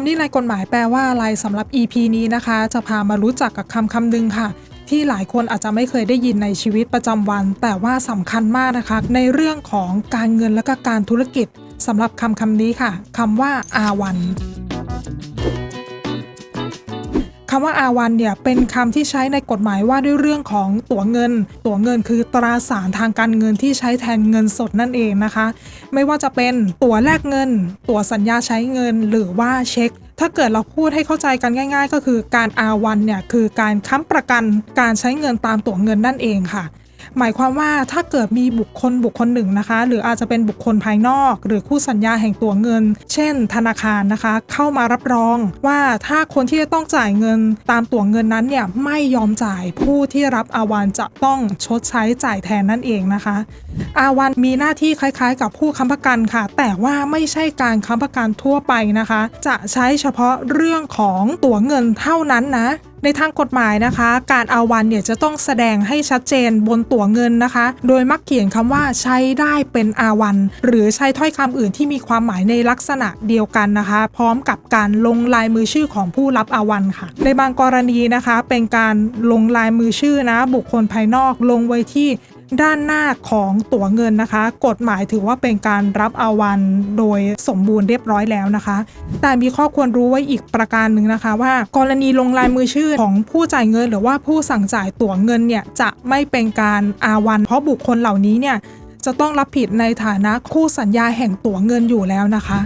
ำนี้ในกฎหมายแปลว่าอะไรสำหรับ EP นี้นะคะ จะพามารู้จักกับคำคำหนึ่งค่ะ ที่หลายคนอาจจะไม่เคยได้ยินในชีวิตประจำวัน แต่ว่าสำคัญมากนะคะ ในเรื่องของการเงินและก็การธุรกิจสำหรับคำคำนี้ค่ะคำว่าอาวันคำว่าอาวันเนี่ยเป็นคำที่ใช้ในกฎหมายว่าด้วยเรื่องของตั๋วเงิน ตั๋วเงินคือตราสารทางการเงินที่ใช้แทนเงินสดนั่นเองนะคะ ไม่ว่าจะเป็นตั๋วแลกเงิน ตั๋วสัญญาใช้เงิน หรือว่าเช็คถ้าเกิดเราพูดให้เข้าใจกันง่าย ๆ ก็คือการอาวันเนี่ยคือการค้ำประกันการใช้เงินตามตั๋วเงินนั่นเองค่ะ หมายความว่าถ้าเกิดมีบุคคลบุคคลหนึ่งนะคะ หรืออาจจะเป็นบุคคลภายนอก หรือคู่สัญญาแห่งตัวเงิน เช่น ธนาคารนะคะ เข้ามารับรองว่าถ้าคนที่จะต้องจ่ายเงินตามตัวเงินนั้นเนี่ยไม่ยอมจ่ายผู้ที่รับอาวันจะต้องชดใช้จ่ายแทนนั่นเองนะคะ อาวันมีหน้าที่คล้ายๆ กับผู้ค้ำประกันค่ะ แต่ว่าไม่ใช่การค้ำประกันทั่วไปนะคะ จะใช้เฉพาะเรื่องของตั๋วเงินเท่านั้นนะ ในทางกฎหมายนะคะ การอาวันเนี่ยจะต้องแสดงให้ชัดเจนบนตั๋วเงินนะคะ โดยมักเขียนคำว่าใช้ได้เป็นอาวัน หรือใช้ถ้อยคำอื่นที่มีความหมายในลักษณะเดียวกันนะคะ พร้อมกับการลงลายมือชื่อของผู้รับอาวันค่ะ ในบางกรณีนะคะ เป็นการลงลายมือชื่อนะบุคคลภายนอกลงไว้ที่ ด้านหน้าของตั๋วเงินนะคะ กฎหมายถือว่าเป็นการรับอาวันโดยสมบูรณ์เรียบร้อยแล้วนะคะ แต่มีข้อควรรู้ไว้อีกประการหนึ่งนะคะ ว่ากรณีลงลายมือชื่อของผู้จ่ายเงิน หรือว่าผู้สั่งจ่ายตั๋วเงินเนี่ยจะไม่เป็นการอาวัน เพราะบุคคลเหล่านี้เนี่ยจะต้องรับผิดในฐานะคู่สัญญาแห่งตั๋วเงินอยู่แล้วนะคะ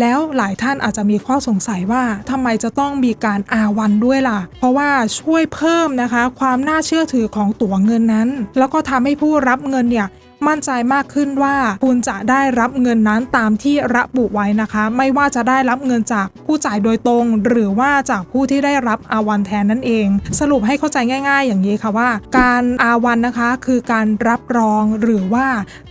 แล้วหลายท่านอาจจะมีข้อสงสัยว่าทำไมจะต้องมีการอาวันด้วยล่ะ เพราะว่าช่วยเพิ่มนะคะ ความน่าเชื่อถือของตั๋วเงินนั้น แล้วก็ทำให้ผู้รับเงินเนี่ยมั่นใจมากขึ้นว่าคุณจะได้รับเงินนั้นตามที่ระบุไว้นะคะ ไม่ว่าจะได้รับเงินจากผู้จ่ายโดยตรง หรือว่าจากผู้ที่ได้รับอาวันแทนนั่นเอง สรุปให้เข้าใจง่าย ๆ อย่างนี้ค่ะว่า การอาวันนะคะคือการรับรองหรือว่า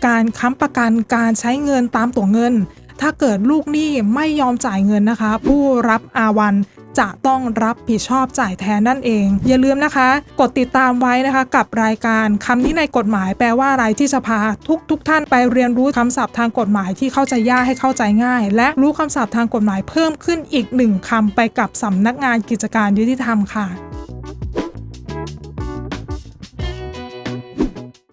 การค้ำประกันการใช้เงินตามตั๋วเงิน ถ้าเกิดลูกหนี้ไม่ยอมจ่ายเงินนะคะ ผู้รับอาวันจะต้องรับผิดชอบจ่ายแทนนั่นเอง อย่าลืมนะคะ กดติดตามไว้นะคะ กับรายการคำนี้ในกฎหมายแปลว่าอะไรที่จะพาทุกทุกท่านไปเรียนรู้คำศัพท์ทางกฎหมายที่เข้าใจยากให้เข้าใจง่าย และรู้คำศัพท์ทางกฎหมายเพิ่มขึ้นอีกหนึ่งคำไปกับสำนักงานกิจการยุติธรรมค่ะ